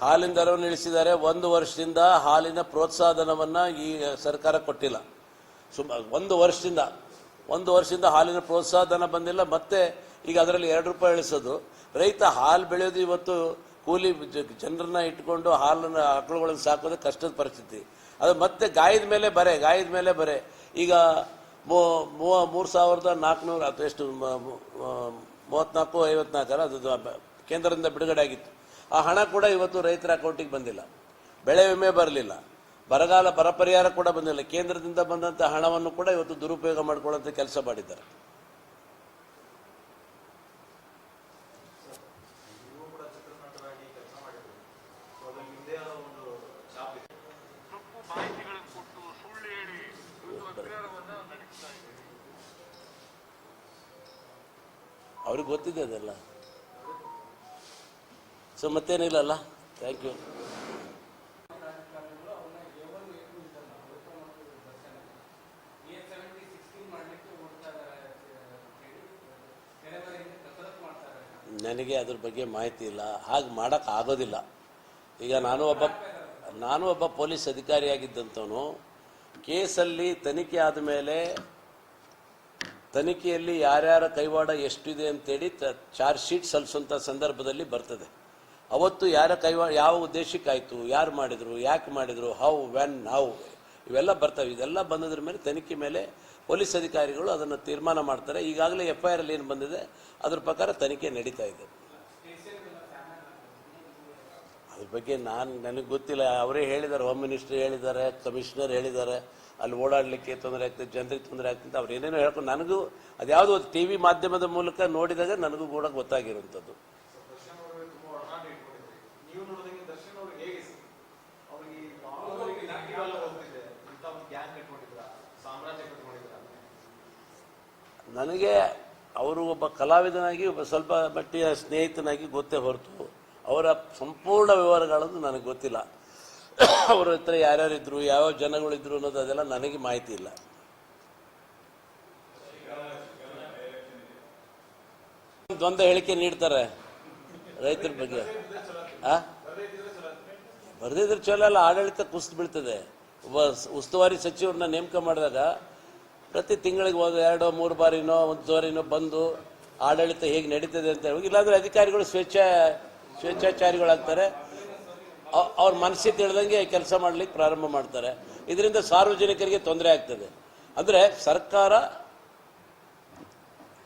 ಹಾಲಿನ ದರವನ್ನು ಇಳಿಸಿದ್ದಾರೆ ಒಂದು ವರ್ಷದಿಂದ ಹಾಲಿನ ಪ್ರೋತ್ಸಾಹಧನವನ್ನು ಈ ಸರ್ಕಾರ ಕೊಟ್ಟಿಲ್ಲ. ಸುಮ, ಒಂದು ವರ್ಷದಿಂದ ಒಂದು ವರ್ಷದಿಂದ ಹಾಲಿನ ಪ್ರೋತ್ಸಾಹಧನ ಬಂದಿಲ್ಲ. ಮತ್ತೆ ಈಗ ಅದರಲ್ಲಿ ಎರಡು ರೂಪಾಯಿ ಇಳಿಸೋದು. ರೈತ ಹಾಲು ಬೆಳೆಯೋದು ಇವತ್ತು ಕೂಲಿ ಜನರನ್ನ ಇಟ್ಕೊಂಡು ಹಾಲನ್ನ, ಆಕಳುಗಳನ್ನು ಸಾಕೋದು ಕಷ್ಟದ ಪರಿಸ್ಥಿತಿ. ಅದು ಮತ್ತೆ ಗಾಯದ ಮೇಲೆ ಬರೆ, ಗಾಯದ ಮೇಲೆ ಬರೆ. ಈಗ ಮೂರು ಸಾವಿರದ ನಾಲ್ಕುನೂರ, ಅಥವಾ ಎಷ್ಟು, ಮ- ಮೂವತ್ನಾಲ್ಕು ಐವತ್ನಾಲ್ಕರ ಅದು ಕೇಂದ್ರದಿಂದ ಬಿಡುಗಡೆ ಆಗಿತ್ತು. ಆ ಹಣ ಕೂಡ ಇವತ್ತು ರೈತರ ಅಕೌಂಟಿಗೆ ಬಂದಿಲ್ಲ. ಬೆಳೆ ವಿಮೆ ಬರಲಿಲ್ಲ. ಬರಗಾಲ ಬರ ಪರಿಹಾರ ಕೂಡ ಬಂದಿಲ್ಲ. ಕೇಂದ್ರದಿಂದ ಬಂದಂತಹ ಹಣವನ್ನು ಕೂಡ ಇವತ್ತು ದುರುಪಯೋಗ ಮಾಡಿಕೊಳ್ಳುವಂಥ ಕೆಲಸ ಮಾಡಿದ್ದಾರೆ. ಅವ್ರಿಗೆ ಗೊತ್ತಿದೆ ಅದೆಲ್ಲ. ಸೊ ಮತ್ತೇನಿಲ್ಲಲ್ಲ. ಥ್ಯಾಂಕ್ ಯು ನನಗೆ ಅದ್ರ ಬಗ್ಗೆ ಮಾಹಿತಿ ಇಲ್ಲ. ಹಾಗೆ ಮಾಡೋಕ್ಕಾಗೋದಿಲ್ಲ ಈಗ ನಾನು ಒಬ್ಬ ನಾನು ಒಬ್ಬ ಪೊಲೀಸ್ ಅಧಿಕಾರಿಯಾಗಿದ್ದಂಥವನು ಕೇಸಲ್ಲಿ ತನಿಖೆ ಆದಮೇಲೆ ತನಿಖೆಯಲ್ಲಿ ಯಾರ್ಯಾರ ಕೈವಾಡ ಎಷ್ಟಿದೆ ಅಂತೇಳಿ ಚಾರ್ಜ್ ಶೀಟ್ ಸಲ್ಲಿಸುವಂಥ ಸಂದರ್ಭದಲ್ಲಿ ಬರ್ತದೆ. ಅವತ್ತು ಯಾರ ಕೈವಾ ಯಾವ ಉದ್ದೇಶಕ್ಕಾಯಿತು, ಯಾರು ಮಾಡಿದರು, ಯಾಕೆ ಮಾಡಿದರು ಹೌ ವೆನ್ ಹೌ ಇವೆಲ್ಲ ಬರ್ತವೆ. ಇದೆಲ್ಲ ಬಂದದ್ರ ಮೇಲೆ ತನಿಖೆ ಮೇಲೆ ಪೊಲೀಸ್ ಅಧಿಕಾರಿಗಳು ಅದನ್ನು ತೀರ್ಮಾನ ಮಾಡ್ತಾರೆ. ಈಗಾಗಲೇ ಎಫ್ ಐ ಆರ್ ಅಲ್ಲಿ ಏನು ಬಂದಿದೆ, ಅದ್ರ ಪ್ರಕಾರ ತನಿಖೆ ನಡೀತಾ ಇದೆ. ಅದ್ರ ಬಗ್ಗೆ ನಾನು ನನಗೆ ಗೊತ್ತಿಲ್ಲ. ಅವರೇ ಹೇಳಿದ್ದಾರೆ ಹೋಮ್ ಮಿನಿಸ್ಟರ್ ಹೇಳಿದ್ದಾರೆ ಕಮಿಷನರ್ ಹೇಳಿದ್ದಾರೆ. ಅಲ್ಲಿ ಓಡಾಡಲಿಕ್ಕೆ ತೊಂದರೆ ಆಗ್ತದೆ, ಜನರಿಗೆ ತೊಂದರೆ ಆಗ್ತದೆ ಅವ್ರು ಏನೇನೋ ಹೇಳ್ಕೊಂಡು, ನನಗೂ ಅದ್ಯಾವುದೋ ಟಿ ವಿ ಮಾಧ್ಯಮದ ಮೂಲಕ ನೋಡಿದಾಗ ನನಗೂ ಕೂಡ ಗೊತ್ತಾಗಿರುವಂಥದ್ದು ದರ್ಶನ್ ಅವರು ತುಂಬಾ ಒಡನಾಟ ಇಟ್ಕೊಂಡಿದ್ರಿ ನೀವು ನೋಡೋದಂಗೆ ದರ್ಶನ್ ಅವರು ಹೇಗೆ ಸರ್? ಅವ್ರಿಗೆ ಈ ಮಾವೋರಿಗೆ ನಾಟಕವೆಲ್ಲ ಹೋಗ್ತಿದೆ ಇಂಥ ಒಂದು ಗ್ಯಾಂಗ್ ಕಟ್ಕೊಂಡಿದ್ರ ಸಾಮ್ರಾಜ್ಯ ಕಟ್ಕೊಂಡಿದ್ರ ನನಗೆ ಅವರು ಒಬ್ಬ ಕಲಾವಿದನಾಗಿ, ಒಬ್ಬ ಸ್ವಲ್ಪ ಮಟ್ಟಿಯ ಸ್ನೇಹಿತನಾಗಿ ಗೊತ್ತೇ ಹೊರತು ಅವರ ಸಂಪೂರ್ಣ ವಿವರಗಳನ್ನು ನನಗೆ ಗೊತ್ತಿಲ್ಲ. ಅವರ ಹತ್ರ ಯಾರ್ಯಾರಿದ್ರು, ಯಾವ ಜನಗಳಿದ್ರು ಅನ್ನೋದು ಅದೆಲ್ಲ ನನಗೆ ಮಾಹಿತಿ ಇಲ್ಲ. ದ್ವಂದ್ವ ಹೇಳಿಕೆ ನೀಡ್ತಾರೆ ರೈತರ ಬಗ್ಗೆ. ಬರೆದಿದ್ರೆ ಚಲೋ ಅಲ್ಲ, ಆಡಳಿತ ಕುಸಿದು ಬೀಳ್ತದೆ. ಒಬ್ಬ ಉಸ್ತುವಾರಿ ಸಚಿವರನ್ನ ನೇಮಕ ಮಾಡಿದಾಗ ಪ್ರತಿ ತಿಂಗಳಿಗೆ ಒಂದು ಎರಡೋ, ಮೂರು ಬಾರಿನೋ, ಒಂದು ಬಾರಿನೋ ಬಂದು ಆಡಳಿತ ಹೇಗೆ ನಡೀತದೆ ಅಂತ ಹೇಳಿ, ಇಲ್ಲಾಂದ್ರೆ ಅಧಿಕಾರಿಗಳು ಸ್ವೇಚ್ಛ, ಸ್ವೇಚ್ಛಾಚಾರಿಗಳಾಗ್ತಾರೆ. ಅವ್- ಅವ್ರ ಮನಸ್ಸಿಗೆ ತಿಳಿದಂಗೆ ಕೆಲಸ ಮಾಡಲಿಕ್ಕೆ ಪ್ರಾರಂಭ ಮಾಡ್ತಾರೆ. ಇದರಿಂದ ಸಾರ್ವಜನಿಕರಿಗೆ ತೊಂದರೆ ಆಗ್ತದೆ. ಅಂದರೆ ಸರ್ಕಾರ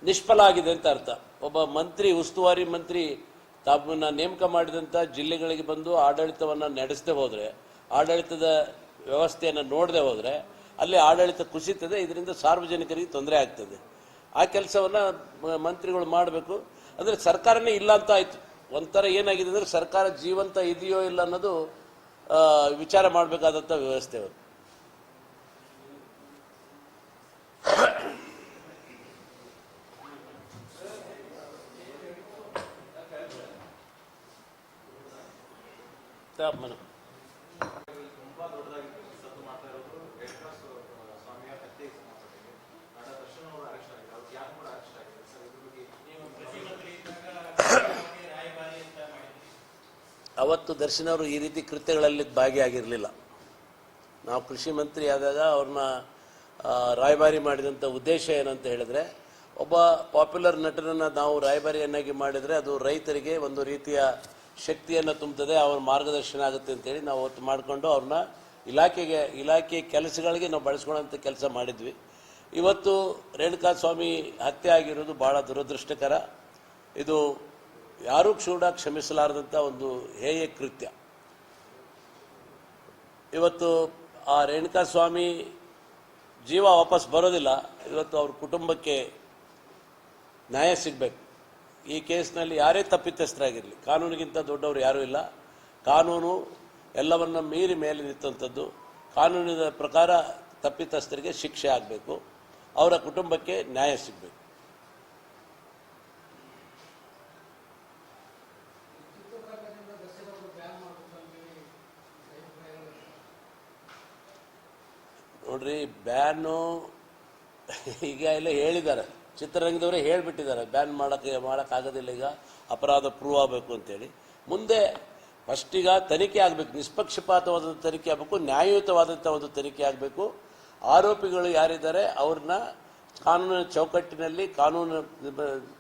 ನಿಷ್ಫಲ ಆಗಿದೆ ಅಂತ ಅರ್ಥ. ಒಬ್ಬ ಮಂತ್ರಿ, ಉಸ್ತುವಾರಿ ಮಂತ್ರಿ ತಮ್ಮನ್ನ ನೇಮಕ ಮಾಡಿದಂಥ ಜಿಲ್ಲೆಗಳಿಗೆ ಬಂದು ಆಡಳಿತವನ್ನು ನಡೆಸದೆ ಹೋದರೆ, ಆಡಳಿತದ ವ್ಯವಸ್ಥೆಯನ್ನು ನೋಡದೆ ಹೋದರೆ ಅಲ್ಲಿ ಆಡಳಿತ ಕುಸಿತದೆ, ಇದರಿಂದ ಸಾರ್ವಜನಿಕರಿಗೆ ತೊಂದರೆ ಆಗ್ತದೆ. ಆ ಕೆಲಸವನ್ನು ಮಂತ್ರಿಗಳು ಮಾಡಬೇಕು. ಅಂದರೆ ಸರ್ಕಾರನೇ ಇಲ್ಲ ಅಂತ ಆಯ್ತು. ಒಂಥರ ಏನಾಗಿದೆ ಅಂದರೆ ಸರ್ಕಾರ ಜೀವಂತ ಇದೆಯೋ ಇಲ್ಲ ಅನ್ನೋದು ವಿಚಾರ ಮಾಡಬೇಕಾದಂಥ ವ್ಯವಸ್ಥೆ ಅದು ತಾಪಮಾನ ತುಂಬಾ ದೊಡ್ಡದಾಗಿ ಸದ್ದು ಮಾಡ್ತಾ ಇರೋದು ರೆಡ್ ಕ್ರಾಸ್ ಸ್ವಾಮಿಯ ಹತ್ಯೆ ಸಂಬಂಧಪಟ್ಟಿದೆ ನಟ ದರ್ಶನ್ ಅವರು ಅರೆಸ್ಟ್ ಆಗಿದೆ ಅವ್ರ ಗ್ಯಾಂಗ್ ಕೂಡ ಅರೆಸ್ಟ್ ಆಗಿದೆ ಸರ್ ಇದ್ರ ಬಗ್ಗೆ ಅವತ್ತು ದರ್ಶನ್ ಅವರು ಈ ರೀತಿ ಕೃತ್ಯಗಳಲ್ಲಿ ಭಾಗಿಯಾಗಿರಲಿಲ್ಲ. ನಾವು ಕೃಷಿ ಮಂತ್ರಿ ಆದಾಗ ಅವ್ರನ್ನ ರಾಯಭಾರಿ ಮಾಡಿದಂಥ ಉದ್ದೇಶ ಏನಂತ ಹೇಳಿದ್ರೆ, ಒಬ್ಬ ಪಾಪ್ಯುಲರ್ ನಟನನ್ನು ನಾವು ರಾಯಭಾರಿಯನ್ನಾಗಿ ಮಾಡಿದರೆ ಅದು ರೈತರಿಗೆ ಒಂದು ರೀತಿಯ ಶಕ್ತಿಯನ್ನು ತುಂಬುತ್ತದೆ, ಅವ್ರ ಮಾರ್ಗದರ್ಶನ ಆಗುತ್ತೆ ಅಂತೇಳಿ ನಾವು ಅವತ್ತು ಮಾಡಿಕೊಂಡು ಅವ್ರನ್ನ ಇಲಾಖೆಗೆ, ಇಲಾಖೆ ಕೆಲಸಗಳಿಗೆ ನಾವು ಬಳಸ್ಕೊಳ್ಳೋಂಥ ಕೆಲಸ ಮಾಡಿದ್ವಿ. ಇವತ್ತು ರೇಣುಕಾ ಸ್ವಾಮಿ ಹತ್ಯೆ ಆಗಿರೋದು ಭಾಳ ದುರದೃಷ್ಟಕರ. ಇದು ಯಾರೂ ಕೂಡ ಕ್ಷಮಿಸಲಾರದಂಥ ಒಂದು ಹೇಯ ಕೃತ್ಯ. ಇವತ್ತು ಆ ರೇಣುಕಾ ಸ್ವಾಮಿ ಜೀವ ವಾಪಸ್ ಬರೋದಿಲ್ಲ. ಇವತ್ತು ಅವ್ರ ಕುಟುಂಬಕ್ಕೆ ನ್ಯಾಯ ಸಿಗಬೇಕು. ಈ ಕೇಸ್ನಲ್ಲಿ ಯಾರೇ ತಪ್ಪಿತಸ್ಥರಾಗಿರಲಿ, ಕಾನೂನಿಗಿಂತ ದೊಡ್ಡವರು ಯಾರೂ ಇಲ್ಲ. ಕಾನೂನು ಎಲ್ಲವನ್ನ ಮೀರಿ ಮೇಲೆ ನಿಂತಂಥದ್ದು, ಕಾನೂನಿನ ಪ್ರಕಾರ ತಪ್ಪಿತಸ್ಥರಿಗೆ ಶಿಕ್ಷೆ ಆಗಬೇಕು, ಅವರ ಕುಟುಂಬಕ್ಕೆ ನ್ಯಾಯ ಸಿಗಬೇಕು. ನೋಡ್ರಿ, ಬ್ಯಾನು ಈಗ ಎಲ್ಲ ಹೇಳಿದ್ದಾರೆ, ಚಿತ್ರರಂಗದವರೇ ಹೇಳಿಬಿಟ್ಟಿದ್ದಾರೆ, ಬ್ಯಾನ್ ಮಾಡೋಕ್ಕೆ, ಮಾಡೋಕ್ಕಾಗೋದಿಲ್ಲ ಈಗ, ಅಪರಾಧ ಪ್ರೂವ್ ಆಗಬೇಕು ಅಂತೇಳಿ. ಮುಂದೆ ಫಸ್ಟ್ ಈಗ ತನಿಖೆ ಆಗಬೇಕು ನಿಷ್ಪಕ್ಷಪಾತವಾದ ತನಿಖೆ ಆಗಬೇಕು ನ್ಯಾಯಯುತವಾದಂಥ ಒಂದು ತನಿಖೆ ಆಗಬೇಕು. ಆರೋಪಿಗಳು ಯಾರಿದ್ದಾರೆ, ಅವ್ರನ್ನ ಕಾನೂನಿನ ಚೌಕಟ್ಟಿನಲ್ಲಿ, ಕಾನೂನು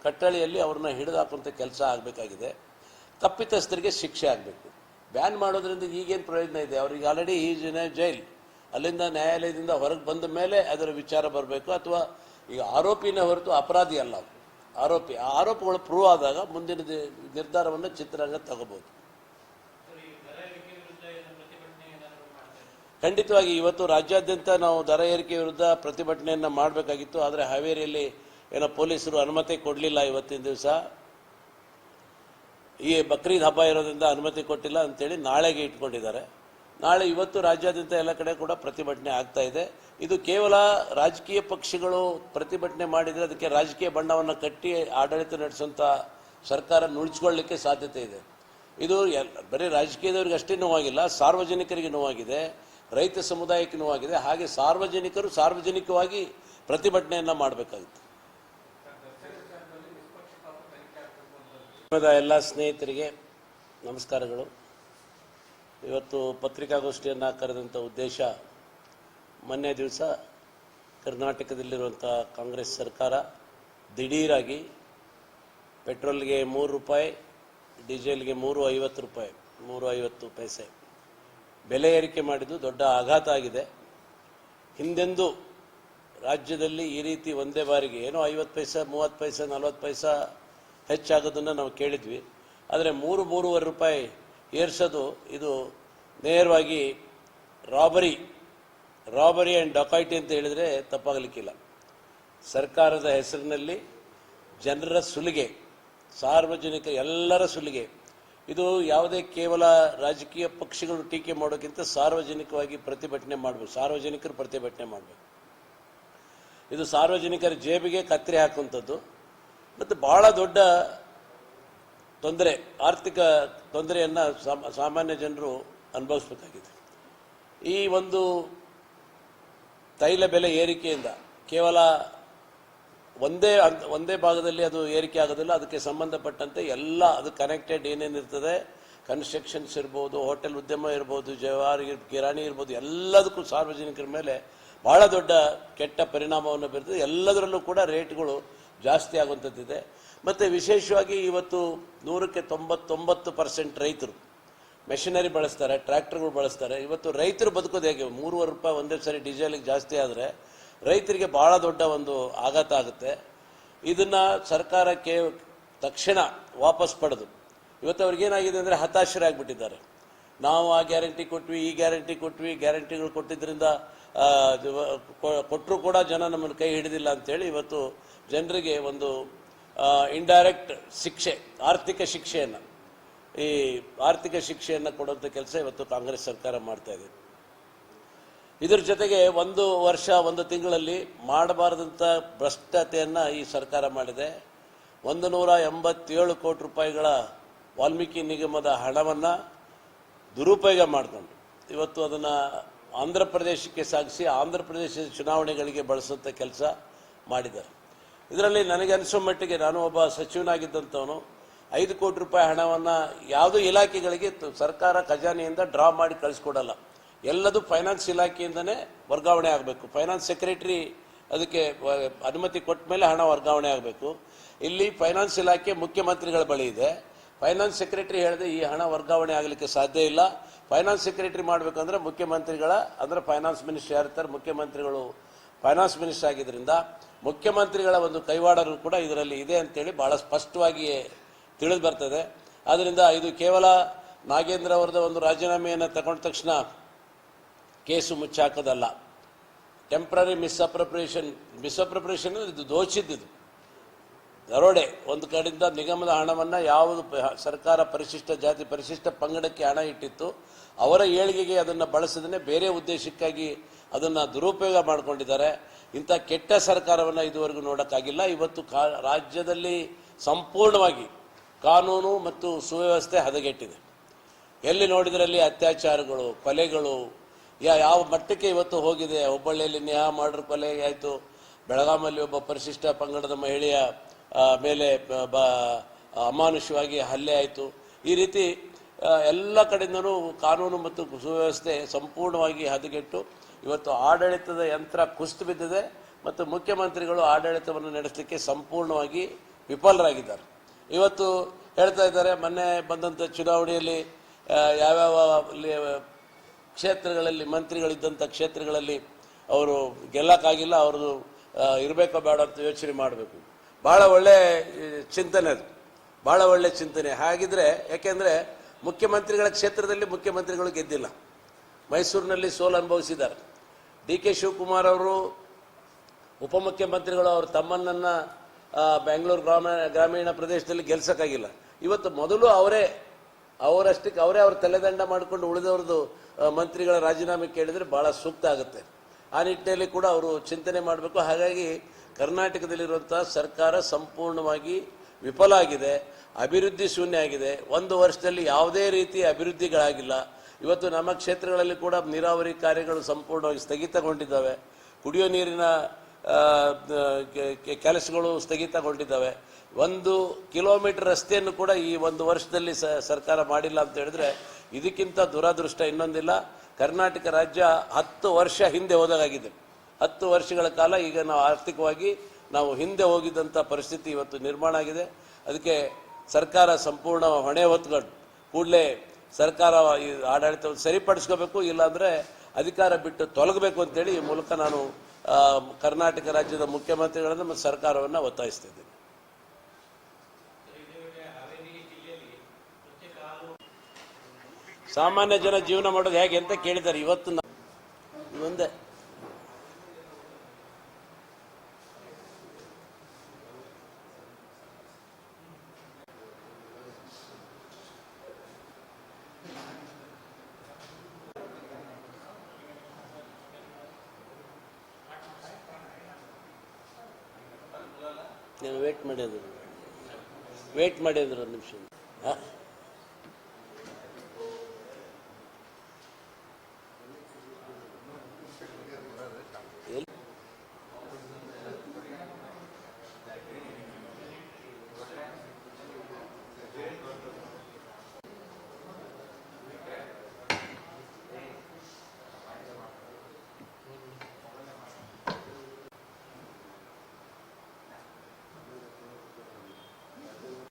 ಕಟ್ಟಳೆಯಲ್ಲಿ ಅವ್ರನ್ನ ಹಿಡಿದಾಕುವಂಥ ಕೆಲಸ ಆಗಬೇಕಾಗಿದೆ. ತಪ್ಪಿತಸ್ಥರಿಗೆ ಶಿಕ್ಷೆ ಆಗಬೇಕು. ಬ್ಯಾನ್ ಮಾಡೋದ್ರಿಂದ ಈಗೇನು ಪ್ರಯೋಜನ ಇದೆ? ಅವ್ರಿಗೆ ಆಲ್ರೆಡಿ ಈಸ್ ಇನ್ ಜೈಲ್ ಅಲ್ಲಿಂದ ನ್ಯಾಯಾಲಯದಿಂದ ಹೊರಗೆ ಬಂದ ಮೇಲೆ ಅದರ ವಿಚಾರ ಬರಬೇಕು, ಅಥವಾ ಈಗ ಆರೋಪಿನ ಹೊರತು ಅಪರಾಧಿ ಅಲ್ಲ ಆರೋಪಿ, ಆ ಆರೋಪಗಳು ಪ್ರೂವ್ ಆದಾಗ ಮುಂದಿನ ನಿರ್ಧಾರವನ್ನು ಚಿತ್ರರಂಗ ತಗೋಬಹುದು. ಖಂಡಿತವಾಗಿ ಇವತ್ತು ರಾಜ್ಯಾದ್ಯಂತ ನಾವು ದರ ಏರಿಕೆ ವಿರುದ್ಧ ಪ್ರತಿಭಟನೆಯನ್ನು ಮಾಡಬೇಕಾಗಿತ್ತು, ಆದರೆ ಹಾವೇರಿಯಲ್ಲಿ ಏನೋ ಪೊಲೀಸರು ಅನುಮತಿ ಕೊಡಲಿಲ್ಲ ಇವತ್ತಿನ ದಿವಸ. ಈ ಬಕ್ರೀದ್ ಹಬ್ಬ ಇರೋದ್ರಿಂದ ಅನುಮತಿ ಕೊಟ್ಟಿಲ್ಲ ಅಂತೇಳಿ ನಾಳೆಗೆ ಇಟ್ಕೊಂಡಿದ್ದಾರೆ. ನಾಳೆ ಇವತ್ತು ರಾಜ್ಯಾದ್ಯಂತ ಎಲ್ಲ ಕಡೆ ಕೂಡ ಪ್ರತಿಭಟನೆ ಆಗ್ತಾ ಇದೆ. ಇದು ಕೇವಲ ರಾಜಕೀಯ ಪಕ್ಷಗಳು ಪ್ರತಿಭಟನೆ ಮಾಡಿದರೆ ಅದಕ್ಕೆ ರಾಜಕೀಯ ಬಣ್ಣವನ್ನು ಕಟ್ಟಿ ಆಡಳಿತ ನಡೆಸುವಂಥ ಸರ್ಕಾರ ನುಳ್ಸ್ಕೊಳ್ಳಿಕ್ಕೆ ಸಾಧ್ಯತೆ ಇದೆ. ಇದು ಬರೀ ರಾಜಕೀಯದವ್ರಿಗೆ ಅಷ್ಟೇ ನೋವಾಗಿಲ್ಲ, ಸಾರ್ವಜನಿಕರಿಗೆ ನೋವಾಗಿದೆ. ರೈತ ಸಮುದಾಯಕ್ಕೂ ಆಗಿದೆ. ಹಾಗೆ ಸಾರ್ವಜನಿಕರು ಸಾರ್ವಜನಿಕವಾಗಿ ಪ್ರತಿಭಟನೆಯನ್ನು ಮಾಡಬೇಕಾಗಿತ್ತು. ಎಲ್ಲ ಸ್ನೇಹಿತರಿಗೆ ನಮಸ್ಕಾರಗಳು. ಇವತ್ತು ಪತ್ರಿಕಾಗೋಷ್ಠಿಯನ್ನು ಕರೆದಂಥ ಉದ್ದೇಶ ಮೊನ್ನೆ ದಿವಸ ಕರ್ನಾಟಕದಲ್ಲಿರುವಂಥ ಕಾಂಗ್ರೆಸ್ ಸರ್ಕಾರ ದಿಢೀರಾಗಿ ಪೆಟ್ರೋಲ್ಗೆ ಮೂರು ರೂಪಾಯಿ, ಡೀಸೆಲ್ಗೆ ಮೂರು ಐವತ್ತು ರೂಪಾಯಿ, ಮೂರು ಐವತ್ತು ಪೈಸೆ. ಬೆಲೆ ಏರಿಕೆ ಮಾಡಿದ್ದು ದೊಡ್ಡ ಆಘಾತ ಆಗಿದೆ. ಹಿಂದೆಂದು ರಾಜ್ಯದಲ್ಲಿ ಈ ರೀತಿ ಒಂದೇ ಬಾರಿಗೆ ಏನೋ ಐವತ್ತು ಪೈಸೆ, ಮೂವತ್ತು ಪೈಸೆ, ನಲ್ವತ್ತು ಪೈಸೆ ಹೆಚ್ಚಾಗೋದನ್ನು ನಾವು ಕೇಳಿದ್ವಿ. ಆದರೆ ಮೂರು, ಮೂರುವರೆ ರೂಪಾಯಿ ಏರ್ಸೋದು ಇದು ನೇರವಾಗಿ ರಾಬರಿ ರಾಬರಿ ಆ್ಯಂಡ್ ಡಕಾಯಿಟಿ ಅಂತ ಹೇಳಿದರೆ ತಪ್ಪಾಗಲಿಕ್ಕಿಲ್ಲ. ಸರ್ಕಾರದ ಹೆಸರಿನಲ್ಲಿ ಜನರ ಸುಲಿಗೆ, ಸಾರ್ವಜನಿಕ ಎಲ್ಲರ ಸುಲಿಗೆ ಇದು ಯಾವುದೇ ಕೇವಲ ರಾಜಕೀಯ ಪಕ್ಷಗಳು ಟೀಕೆ ಮಾಡೋಕ್ಕಿಂತ ಸಾರ್ವಜನಿಕವಾಗಿ ಪ್ರತಿಭಟನೆ ಮಾಡಬೇಕು. ಸಾರ್ವಜನಿಕರು ಪ್ರತಿಭಟನೆ ಮಾಡಬೇಕು. ಇದು ಸಾರ್ವಜನಿಕರ ಜೇಬಿಗೆ ಕತ್ತರಿ ಹಾಕುವಂಥದ್ದು. ಮತ್ತು ಬಹಳ ದೊಡ್ಡ ತೊಂದರೆ, ಆರ್ಥಿಕ ತೊಂದರೆಯನ್ನು ಸಾಮ- ಸಾಮಾನ್ಯ ಜನರು ಅನುಭವಿಸ್ಬೇಕಾಗಿದೆ. ಈ ಒಂದು ತೈಲ ಬೆಲೆ ಏರಿಕೆಯಿಂದ ಕೇವಲ ಒಂದೇ ಒಂದೇ ಭಾಗದಲ್ಲಿ ಅದು ಏರಿಕೆ ಆಗೋದಿಲ್ಲ, ಅದಕ್ಕೆ ಸಂಬಂಧಪಟ್ಟಂತೆ ಎಲ್ಲ ಅದು ಕನೆಕ್ಟೆಡ್ ಏನೇನಿರ್ತದೆ ಕನ್ಸ್ಟ್ರಕ್ಷನ್ಸ್ ಇರ್ಬೋದು ಹೋಟೆಲ್ ಉದ್ಯಮ ಇರ್ಬೋದು, ಜವಾರಿ, ಕಿರಾಣಿ ಇರ್ಬೋದು, ಎಲ್ಲದಕ್ಕೂ ಸಾರ್ವಜನಿಕರ ಮೇಲೆ ಬಹಳ ದೊಡ್ಡ ಕೆಟ್ಟ ಪರಿಣಾಮವನ್ನು ಬೀರ್ತದೆ. ಎಲ್ಲದರಲ್ಲೂ ಕೂಡ ರೇಟ್ಗಳು ಜಾಸ್ತಿ ಆಗುವಂಥದ್ದಿದೆ. ಮತ್ತು ವಿಶೇಷವಾಗಿ ಇವತ್ತು ನೂರಕ್ಕೆ ತೊಂಬತ್ತೊಂಬತ್ತು ಪರ್ಸೆಂಟ್ ರೈತರು ಮೆಷಿನರಿ ಬಳಸ್ತಾರೆ ಟ್ರ್ಯಾಕ್ಟರ್ಗಳು ಬಳಸ್ತಾರೆ. ಇವತ್ತು ರೈತರು ಬದುಕೋದು ಹೇಗೆ? ಮೂರುವರೆ ರೂಪಾಯಿ ಒಂದೇ ಸರಿ ಡೀಸೆಲ್ಗೆ ಜಾಸ್ತಿ ಆದರೆ ರೈತರಿಗೆ ಬಹಳ ದೊಡ್ಡ ಒಂದು ಆಘಾತ ಆಗುತ್ತೆ. ಇದನ್ನು ಸರ್ಕಾರಕ್ಕೆ ತಕ್ಷಣ ವಾಪಸ್ ಪಡೆದು, ಇವತ್ತು ಅವ್ರಿಗೇನಾಗಿದೆ ಅಂದರೆ ಹತಾಶರಾಗ್ಬಿಟ್ಟಿದ್ದಾರೆ. ನಾವು ಆ ಗ್ಯಾರಂಟಿ ಕೊಟ್ವಿ, ಈ ಗ್ಯಾರಂಟಿ ಕೊಟ್ವಿ, ಗ್ಯಾರಂಟಿಗಳು ಕೊಟ್ಟಿದ್ದರಿಂದ ಕೊಟ್ಟರು ಕೂಡ ಜನ ನಮ್ಮನ್ನು ಕೈ ಹಿಡಿದಿಲ್ಲ ಅಂತೇಳಿ ಇವತ್ತು ಜನರಿಗೆ ಒಂದು ಇಂಡೈರೆಕ್ಟ್ ಶಿಕ್ಷೆ, ಆರ್ಥಿಕ ಶಿಕ್ಷೆಯನ್ನು, ಈ ಆರ್ಥಿಕ ಶಿಕ್ಷೆಯನ್ನು ಕೊಡುವಂಥ ಕೆಲಸ ಇವತ್ತು ಕಾಂಗ್ರೆಸ್ ಸರ್ಕಾರ ಮಾಡ್ತಾ ಇದೆ. ಇದ್ರ ಜೊತೆಗೆ ಒಂದು ವರ್ಷ, ಒಂದು ತಿಂಗಳಲ್ಲಿ ಮಾಡಬಾರದಂಥ ಭ್ರಷ್ಟತೆಯನ್ನು ಈ ಸರ್ಕಾರ ಮಾಡಿದೆ. ಒಂದು ನೂರ ಎಂಬತ್ತೇಳು ಕೋಟಿ ರೂಪಾಯಿಗಳ ವಾಲ್ಮೀಕಿ ನಿಗಮದ ಹಣವನ್ನು ದುರುಪಯೋಗ ಮಾಡಿಕೊಂಡು ಇವತ್ತು ಅದನ್ನು ಆಂಧ್ರ ಪ್ರದೇಶಕ್ಕೆ ಸಾಗಿಸಿ ಆಂಧ್ರ ಪ್ರದೇಶದ ಚುನಾವಣೆಗಳಿಗೆ ಬಳಸುವಂಥ ಕೆಲಸ ಮಾಡಿದ್ದಾರೆ. ಇದರಲ್ಲಿ ನನಗೆ ಅನಿಸೋ ಮಟ್ಟಿಗೆ ನಾನು ಒಬ್ಬ ಸಚಿವನಾಗಿದ್ದಂಥವನು. ಐದು ಕೋಟಿ ರೂಪಾಯಿ ಹಣವನ್ನು ಯಾವುದೋ ಇಲಾಖೆಗಳಿಗೆ ಸರ್ಕಾರ ಖಜಾನೆಯಿಂದ ಡ್ರಾ ಮಾಡಿ ಕಳಿಸ್ಕೊಡಲ್ಲ. ಎಲ್ಲದೂ ಫೈನಾನ್ಸ್ ಇಲಾಖೆಯಿಂದನೇ ವರ್ಗಾವಣೆ ಆಗಬೇಕು. ಫೈನಾನ್ಸ್ ಸೆಕ್ರೆಟರಿ ಅದಕ್ಕೆ ಅನುಮತಿ ಕೊಟ್ಟ ಮೇಲೆ ಹಣ ವರ್ಗಾವಣೆ ಆಗಬೇಕು. ಇಲ್ಲಿ ಫೈನಾನ್ಸ್ ಇಲಾಖೆ ಮುಖ್ಯಮಂತ್ರಿಗಳ ಬಳಿ ಇದೆ. ಫೈನಾನ್ಸ್ ಸೆಕ್ರೆಟರಿ ಹೇಳಿದೆ, ಈ ಹಣ ವರ್ಗಾವಣೆ ಆಗಲಿಕ್ಕೆ ಸಾಧ್ಯ ಇಲ್ಲ. ಫೈನಾನ್ಸ್ ಸೆಕ್ರೆಟರಿ ಮಾಡಬೇಕಂದ್ರೆ ಮುಖ್ಯಮಂತ್ರಿಗಳ, ಅಂದ್ರೆ ಫೈನಾನ್ಸ್ ಮಿನಿಸ್ಟರ್ ಯಾರಿರ್ತಾರೆ ಮುಖ್ಯಮಂತ್ರಿಗಳು ಫೈನಾನ್ಸ್ ಮಿನಿಸ್ಟರ್ ಆಗಿದ್ದರಿಂದ ಮುಖ್ಯಮಂತ್ರಿಗಳ ಒಂದು ಕೈವಾಡರು ಕೂಡ ಇದರಲ್ಲಿ ಇದೆ ಅಂತೇಳಿ ಬಹಳ ಸ್ಪಷ್ಟವಾಗಿಯೇ ತಿಳಿದು ಬರ್ತದೆ. ಆದ್ದರಿಂದ ಇದು ಕೇವಲ ನಾಗೇಂದ್ರ ಅವರದ ಒಂದು ರಾಜೀನಾಮೆಯನ್ನು ತಗೊಂಡ ತಕ್ಷಣ ಕೇಸು ಮುಚ್ಚಾಕೋದಲ್ಲ. ಟೆಂಪ್ರರಿ ಮಿಸ್ಅಪ್ರಪ್ರಿಯೇಷನ್ ಮಿಸ್ಅಪ್ರಪ್ರಿಯೇಷನ್ ಇದು ದೋಚಿದ್ದಿದ್ದು. ದರೋಡೆ, ಒಂದು ಕಡೆಯಿಂದ ನಿಗಮದ ಹಣವನ್ನು ಯಾವುದು ಸರ್ಕಾರ ಪರಿಶಿಷ್ಟ, ಜಾತಿ ಪರಿಶಿಷ್ಟ ಪಂಗಡಕ್ಕೆ ಹಣ ಇಟ್ಟಿತ್ತು, ಅವರ ಏಳಿಗೆಗೆ ಅದನ್ನು ಬಳಸದೇ ಬೇರೆ ಉದ್ದೇಶಕ್ಕಾಗಿ ಅದನ್ನು ದುರುಪಯೋಗ ಮಾಡಿಕೊಂಡಿದ್ದಾರೆ. ಇಂಥ ಕೆಟ್ಟ ಸರ್ಕಾರವನ್ನು ಇದುವರೆಗೂ ನೋಡೋಕ್ಕಾಗಿಲ್ಲ. ಇವತ್ತು ಕಾ, ರಾಜ್ಯದಲ್ಲಿ ಸಂಪೂರ್ಣವಾಗಿ ಕಾನೂನು ಮತ್ತು ಸುವ್ಯವಸ್ಥೆ ಹದಗೆಟ್ಟಿದೆ. ಎಲ್ಲಿ ನೋಡಿದರಲ್ಲಿ ಅತ್ಯಾಚಾರಗಳು, ಕೊಲೆಗಳು ಯಾವ ಮಟ್ಟಕ್ಕೆ ಇವತ್ತು ಹೋಗಿದೆ? ಹುಬ್ಬಳ್ಳಿಯಲ್ಲಿ ನೇಹಾ ಮರ್ಡರ್ ಕೊಲೆ ಆಯಿತು. ಬೆಳಗಾಮಲ್ಲಿ ಒಬ್ಬ ಪರಿಶಿಷ್ಟ ಪಂಗಡದ ಮಹಿಳೆಯ ಮೇಲೆ ಬ- ಅಮಾನುಷವಾಗಿ ಹಲ್ಲೆ ಆಯಿತು. ಈ ರೀತಿ ಎಲ್ಲ ಕಡೆಯಿಂದನೂ ಕಾನೂನು ಮತ್ತು ಸುವ್ಯವಸ್ಥೆ ಸಂಪೂರ್ಣವಾಗಿ ಹದಗೆಟ್ಟು ಇವತ್ತು ಆಡಳಿತದ ಯಂತ್ರ ಕುಸಿದು ಬಿದ್ದಿದೆ ಮತ್ತು ಮುಖ್ಯಮಂತ್ರಿಗಳು ಆಡಳಿತವನ್ನು ನಡೆಸಲಿಕ್ಕೆ ಸಂಪೂರ್ಣವಾಗಿ ವಿಫಲರಾಗಿದ್ದಾರೆ. ಇವತ್ತು ಹೇಳ್ತಾ ಇದ್ದಾರೆ, ಮೊನ್ನೆ ಬಂದಂಥ ಚುನಾವಣೆಯಲ್ಲಿ ಯಾವ್ಯಾವ ಕ್ಷೇತ್ರಗಳಲ್ಲಿ ಮಂತ್ರಿಗಳಿದ್ದಂಥ ಕ್ಷೇತ್ರಗಳಲ್ಲಿ ಅವರು ಗೆಲ್ಲಕ್ಕಾಗಿಲ್ಲ ಅವ್ರದ್ದು ಇರಬೇಕೋ ಬೇಡ ಅಂತ ಯೋಚನೆ ಮಾಡಬೇಕು. ಭಾಳ ಒಳ್ಳೆ ಚಿಂತನೆ ಅದು. ಭಾಳ ಒಳ್ಳೆ ಚಿಂತನೆ. ಹಾಗಿದ್ರೆ ಯಾಕೆಂದರೆ ಮುಖ್ಯಮಂತ್ರಿಗಳ ಕ್ಷೇತ್ರದಲ್ಲಿ ಮುಖ್ಯಮಂತ್ರಿಗಳು ಗೆದ್ದಿಲ್ಲ. ಮೈಸೂರಿನಲ್ಲಿ ಸೋಲು ಅನುಭವಿಸಿದ್ದಾರೆ. ಡಿ ಕೆ ಶಿವಕುಮಾರ್ ಅವರು ಉಪಮುಖ್ಯಮಂತ್ರಿಗಳು ಅವರು ತಮ್ಮನ್ನ ಆ, ಬೆಂಗಳೂರು ಗ್ರಾಮ ಗ್ರಾಮೀಣ ಪ್ರದೇಶದಲ್ಲಿ ಗೆಲ್ಸೋಕ್ಕಾಗಿಲ್ಲ. ಇವತ್ತು ಮೊದಲು ಅವರೇ ಅವರಷ್ಟಕ್ಕೆ ಅವರೇ ಅವ್ರ ತಲೆದಂಡ ಮಾಡಿಕೊಂಡು ಉಳಿದವ್ರದ್ದು ಮಂತ್ರಿಗಳ ರಾಜೀನಾಮೆ ಕೇಳಿದರೆ ಭಾಳ ಸೂಕ್ತ ಆಗುತ್ತೆ. ಆ ನಿಟ್ಟಿನಲ್ಲಿ ಕೂಡ ಅವರು ಚಿಂತನೆ ಮಾಡಬೇಕು. ಹಾಗಾಗಿ ಕರ್ನಾಟಕದಲ್ಲಿರುವಂಥ ಸರ್ಕಾರ ಸಂಪೂರ್ಣವಾಗಿ ವಿಫಲ ಆಗಿದೆ, ಅಭಿವೃದ್ಧಿ ಶೂನ್ಯ ಆಗಿದೆ. ಒಂದು ವರ್ಷದಲ್ಲಿ ಯಾವುದೇ ರೀತಿ ಅಭಿವೃದ್ಧಿಗಳಾಗಿಲ್ಲ. ಇವತ್ತು ನಮ್ಮ ಕ್ಷೇತ್ರಗಳಲ್ಲಿ ಕೂಡ ನೀರಾವರಿ ಕಾರ್ಯಗಳು ಸಂಪೂರ್ಣವಾಗಿ ಸ್ಥಗಿತಗೊಂಡಿದ್ದಾವೆ. ಕುಡಿಯೋ ನೀರಿನ ಕೆಲಸಗಳು ಸ್ಥಗಿತಗೊಂಡಿದ್ದಾವೆ. ಒಂದು ಕಿಲೋಮೀಟರ್ ರಸ್ತೆಯನ್ನು ಕೂಡ ಈ ಒಂದು ವರ್ಷದಲ್ಲಿ ಸರ್ಕಾರ ಮಾಡಿಲ್ಲ ಅಂತ ಹೇಳಿದ್ರೆ ಇದಕ್ಕಿಂತ ದುರಾದೃಷ್ಟ ಇನ್ನೊಂದಿಲ್ಲ. ಕರ್ನಾಟಕ ರಾಜ್ಯ ಹತ್ತು ವರ್ಷ ಹಿಂದೆ ಹೋದಾಗಿದೆ ಹತ್ತು ವರ್ಷಗಳ ಕಾಲ ಈಗ ನಾವು ಆರ್ಥಿಕವಾಗಿ ನಾವು ಹಿಂದೆ ಹೋಗಿದ್ದಂಥ ಪರಿಸ್ಥಿತಿ ಇವತ್ತು ನಿರ್ಮಾಣ ಆಗಿದೆ. ಅದಕ್ಕೆ ಸರ್ಕಾರ ಸಂಪೂರ್ಣ ಹೊಣೆ ಹೊತ್ಕೊಂಡು ಕೂಡಲೇ ಸರ್ಕಾರ ಈ ಆಡಳಿತವನ್ನು ಸರಿಪಡಿಸ್ಕೋಬೇಕು, ಇಲ್ಲಾಂದರೆ ಅಧಿಕಾರ ಬಿಟ್ಟು ತೊಲಗಬೇಕು ಅಂತೇಳಿ ಈ ಮೂಲಕ ನಾನು ಕರ್ನಾಟಕ ರಾಜ್ಯದ ಮುಖ್ಯಮಂತ್ರಿಗಳನ್ನು ಮತ್ತು ಸರ್ಕಾರವನ್ನು ಒತ್ತಾಯಿಸ್ತಿದ್ದೀನಿ. ಸಾಮಾನ್ಯ ಜನ ಜೀವನ ಮಾಡೋದು ಹೇಗೆ ಅಂತ ಕೇಳಿದ್ದಾರೆ ಇವತ್ತು ಮುಂದೆ. నేను ವೇಟ್ ಮಾಡಿದ್ರು. ವೇಟ್ ಮಾಡಿದ್ರು ಒಂದು ನಿಮಿಷ.